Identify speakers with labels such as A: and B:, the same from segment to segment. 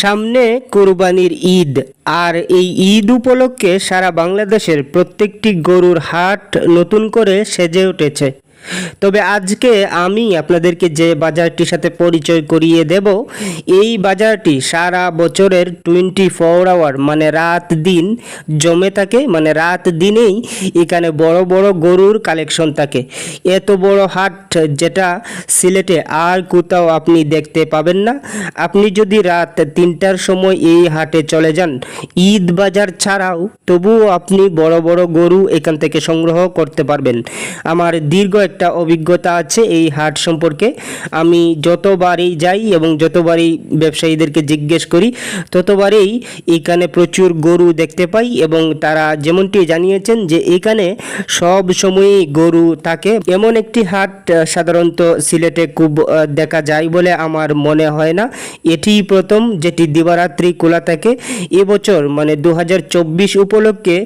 A: সামনে কোরবানির ঈদ। আর এই ঈদ উপলক্ষে সারা বাংলাদেশের প্রত্যেকটি গরুর হাট নতুন করে সেজে উঠেছে। তবে আজকে আমি আপনাদেরকে যে বাজারটির সাথে পরিচয় করিয়ে দেব, এই বাজারটি সারা বছরের টোয়েন্টি ফোর আওয়ার মানে রাত দিন জমে থাকে মানে রাত দিনেই এখানে বড় বড় গরুর কালেকশন থাকে। এত বড় হাট যেটা সিলেটে আর কোথাও আপনি দেখতে পাবেন না। আপনি যদি রাত তিনটার সময় এই হাটে চলে যান, ঈদ বাজার ছাড়াও তবুও আপনি বড় বড় গরু এখান থেকে সংগ্রহ করতে পারবেন। আমার দীর্ঘ একটা অভিজ্ঞতা আছে এই হাট সম্পর্কে। আমি যতবারই যাই এবং যতবারই ব্যবসায়ীদেরকে জিজ্ঞেস করি, ততবারই এখানে প্রচুর গরু দেখতে পাই এবং তারা যেমনটি জানিয়েছেন যে এখানে সব সময়ই গরু থাকে। এমন একটি হাট সাধারণত সিলেটে খুব দেখা যায় বলে আমার মনে হয় না। এটিই প্রথম যেটি দিবারাত্রি খোলা থাকে। এবছর মানে দু হাজার চব্বিশ উপলক্ষে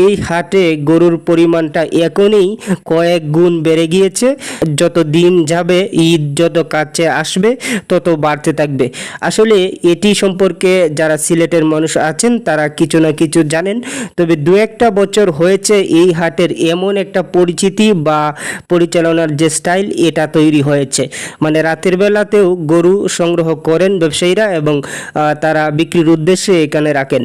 A: এই হাটে গরুর পরিমাণটা এখনই কয়েক গুণ বেড়ে গিয়েছে, যত দিন যাবে, ঈদ যত কাছে আসবে, তত বাড়তে থাকবে। আসলে এটি সম্পর্কে যারা সিলেটের মানুষ আছেন, তারা কিছু না কিছু জানেন। তবে দু একটা বছর হয়েছে এই হাটের এমন একটা পরিচিতি বা পরিচালনার যে স্টাইল, এটা তৈরি হয়েছে। মানে রাতের বেলাতেও গরু সংগ্রহ করেন ব্যবসায়ীরা এবং তারা বিক্রির উদ্দেশ্যে এখানে রাখেন।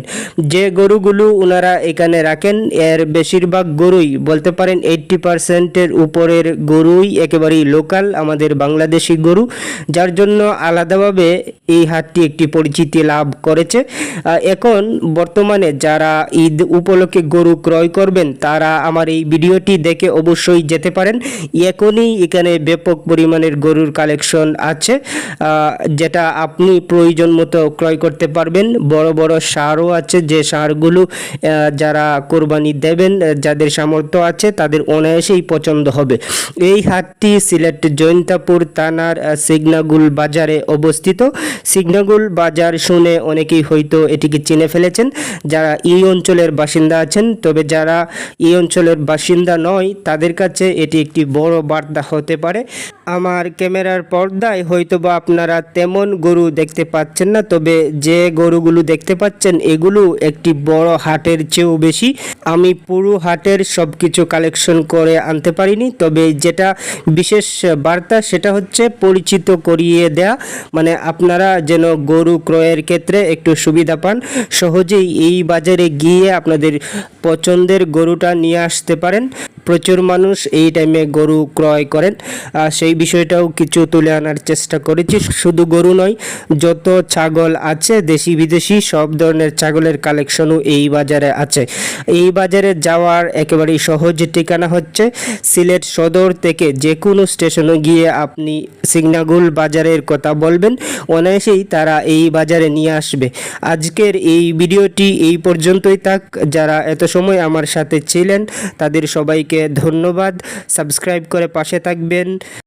A: যে গরুগুলো ওনারা এখানে রাখেন, এর বেশিরভাগ গরুই বলতে পারেন এইট্টি পার্সেন্টের উপরের গরুই একেবারেই লোকাল আমাদের বাংলাদেশি গরু, যার জন্য আলাদাভাবে এই হাটটি একটি পরিচিতি লাভ করেছে। এখন বর্তমানে যারা ঈদ উপলক্ষে গরু ক্রয় করবেন, তারা আমার এই ভিডিওটি দেখে অবশ্যই যেতে পারেন। এখনই এখানে ব্যাপক পরিমাণের গরুর কালেকশন আছে যেটা আপনি প্রয়োজন মতো ক্রয় করতে পারবেন। বড় বড় সারও আছে, যে সারগুলো যারা কোরবানি দেবেন, যাদের সামর্থ্য আছে, তাদের অনায়াসেই পছন্দ হবে। এই হাটটি সিলেট জৈন্তাপুর থানার সিগনাগুল বাজারে অবস্থিত। সিগনাগুল বাজার শুনে অনেকেই হয়তো এটিকে চিনে ফেলেছেন। যারা এই অঞ্চলের বাসিন্দা আছেন, তবে যারা এই অঞ্চলের বাসিন্দা নয়, তাদের কাছে এটি একটি বড় বার্তা হতে পারে। আমার ক্যামেরার পর্দায় হয়তো বা আপনারা তেমন গরু দেখতে পাচ্ছেন না, তবে যে গরুগুলো দেখতে পাচ্ছেন, এগুলো একটি বড় হাটের চেয়েও বেশি। আমি পুরো হাটের সব কিছু কালেকশন করে আনতে পারিনি, তবে যেটা বিশেষ বার্তা সেটা হচ্ছে পরিচিত করিয়ে দেয়া। মানে আপনারা যেন গরু ক্রয়ের ক্ষেত্রে একটু সুবিধা পান, সহজেই এই বাজারে গিয়ে আপনাদের পছন্দের গরুটা নিয়ে আসতে পারেন। প্রচুর মানুষ এই টাইমে গরু ক্রয় করেন। সেই বিষয়টাও কিছু তুলে আনার চেষ্টা করেছি। শুধু গরু নয়, যত ছাগল আছে, দেশি বিদেশি, সব ধরনের ছাগলের কালেকশনও এই বাজারে আছে। এই বাজারে যাওয়ার একেবারেই সহজ ঠিকানা হচ্ছে সিলেট সদর থেকে যে কোনো স্টেশনে গিয়ে আপনি সিগনাগুল বাজারের কথা বলবেন, অনায়াসেই তারা এই বাজারে নিয়ে আসবে। আজকের এই ভিডিওটি এই পর্যন্তই থাক। যারা এত সময় আমার সাথে ছিলেন, তাদের সবাইকে ধন্যবাদ। সাবস্ক্রাইব করে পাশে থাকবেন।